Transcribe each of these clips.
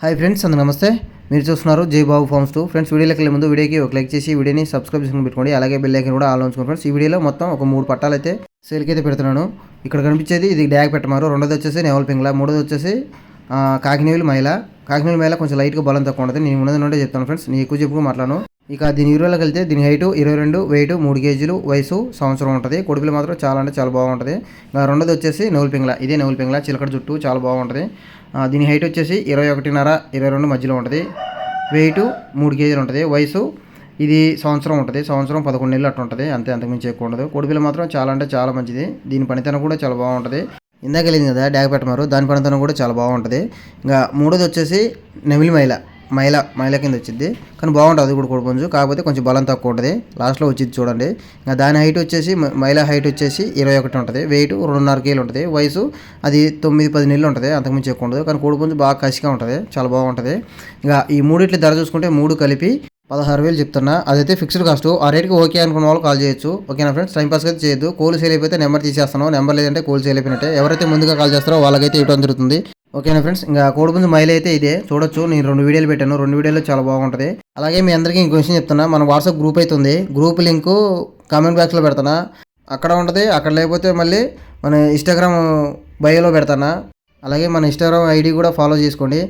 Hi friends అందరూ నమస్తే. మీరు చూస్తున్నారు జై బాబు ఫార్మ్స్ టూ. ఫ్రెండ్స్ వీడియోకి వెళ్ళే ముందు వీడియోకి ఒక లైక్ చేసి వీడియోని సబ్స్క్రైబ్ చేసుకుని పెట్టుకోండి. అలాగే బెల్ ఐకన్ కూడా ఆల్ ఉంచుకోండి ఫ్రెండ్స్ ఈ వీడియోలో మొత్తం ఒక మూడు పట్టాలు అయితే సేల్కి అయితే పెడుతున్నాను. ఇక్కడ కనిపించేది ఇది డ్యాగ్ పెట్టమారు. రెండోది వచ్చేసి నెవల్ పింగ్లా మూడోది వచ్చేసి ఆ, కాకినేవులు మైల కాకినేవులు మైల కొంచెం లైట్గా బలం తక్కువ ఉంటుంది. నేను ఉన్నది నుండే చెప్తాను ఫ్రెండ్స్ నేను ఎక్కువ చెప్పుకు మాట్లాడను. ఇక దీని వివరాలకు వెళ్తే దీని హైట్ ఇరవై రెండు వెయిట్ మూడు కేజీలు వయసు సంవత్సరం ఉంటుంది. కొడుకులు మాత్రం చాలా అంటే చాలా బాగుంటుంది. ఇంకా రెండోది వచ్చేసి నెవుల్ పింగ్ల. ఇదే నెవుల్ పింగ్ల. చిలకడ జుట్టు చాలా బాగుంటుంది. దీని హైట్ వచ్చేసి ఇరవై ఒకటిన్నర ఇరవై రెండు మధ్యలో ఉంటుంది. వెయిట్ మూడు కేజీలు ఉంటుంది. వయసు ఇది సంవత్సరం ఉంటుంది. సంవత్సరం పదకొండు నెలలు అట్లా ఉంటుంది. అంతే అంతకుమించి ఎక్కువ ఉండదు. కొడుకులు మాత్రం చాలా అంటే చాలా మంచిది. దీని పనితనం కూడా చాలా బాగుంటుంది. ఇందాక వెళ్ళింది కదా డ్యాగ్ పెట్టమారు దాని పనితనం కూడా చాలా బాగుంటుంది. ఇంకా మూడోది వచ్చేసి నెమిలి మైల. మైల మైల కింద వచ్చింది కానీ బాగుంటుంది అది కూడా కొడుపుంజు కాకపోతే కొంచెం బలం తక్కువ ఉంటుంది. లాస్ట్లో వచ్చింది చూడండి. ఇంకా దాని హైట్ వచ్చేసి మైల హైట్ వచ్చేసి ఇరవై ఒకటి ఉంటుంది. వెయిట్ రెండున్నర కేలు ఉంటుంది. వయసు అది తొమ్మిది పది నెలలు ఉంటుంది. అంతకుమించి ఎక్కువ ఉండదు. కానీ కోడిపుంజు బాగా కసిగా ఉంటుంది. చాలా బాగుంటుంది. ఇక ఈ మూడిట్ల ధర చూసుకుంటే మూడు కలిపి పదహారు వేలు చెప్తున్నా. అదైతే ఫిక్స్డ్ కాస్ట్ ఆ రేట్కి ఓకే అనుకున్న వాళ్ళు కాల్ చేయొచ్చు. ఓకేనా ఫ్రెండ్స్ టైం పాస్ అయితే చేయొద్దు. కోల్ సేల్ అయిపోతే నెంబర్ తీసేస్తాను నెంబర్ లేదంటే కోల్ సేల్ అయిపోయినట్టే. ఎవరైతే ముందుగా కాల్ చేస్తారో వాళ్ళకైతే ఇవ్వడం జరుగుతుంది ఓకేనా ఫ్రెండ్స్? ఇంకా కోడిపుంజు మైల్ అయితే ఇదే. చూడొచ్చు. నేను రెండు వీడియోలు పెట్టాను. రెండు వీడియోలు చాలా బాగుంటుంది. అలాగే మీ అందరికీ ఇంకో విషయం చెప్తున్నా. మన వాట్సాప్ గ్రూప్ అయితే ఉంది. గ్రూప్ లింక్ కామెంట్ బాక్స్లో పెడతానా? అక్కడ ఉంటుంది. అక్కడ లేకపోతే మళ్ళీ మన ఇన్స్టాగ్రామ్ బయోలో పెడతానా? అలాగే మన ఇన్స్టాగ్రామ్ ఐడి కూడా ఫాలో చేసుకోండి.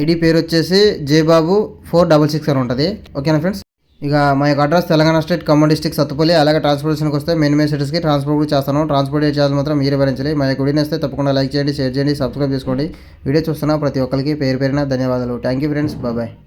ఐడి పేరు వచ్చేసి జేబాబు ఫోర్ డబల్ సిక్స్ అని ఉంటుంది. ఓకేనా ఫ్రెండ్స్? ఇక మా యొక్క address Telangana state Khammam district Sathupalli అలాగే ట్రాన్స్పోర్టేషన్కి వస్తే మెయిన్ మెయిన్ సిటీస్కి ట్రాన్స్పోర్ట్ కూడా చేస్తాను. ట్రాన్స్పోర్ట్ ఛార్జ్ మాత్రం మీరే భరించాలి మా యొక్క వీడియో వస్తే తప్పకుండా లైక్ చేయండి షేర్ చేయండి సబ్స్క్రైబ్ చేసుకోండి. వీడియో చూస్తున్న ప్రతి ఒక్కరికి పేరు పేరున ధన్యవాదాలు. Thank you friends bye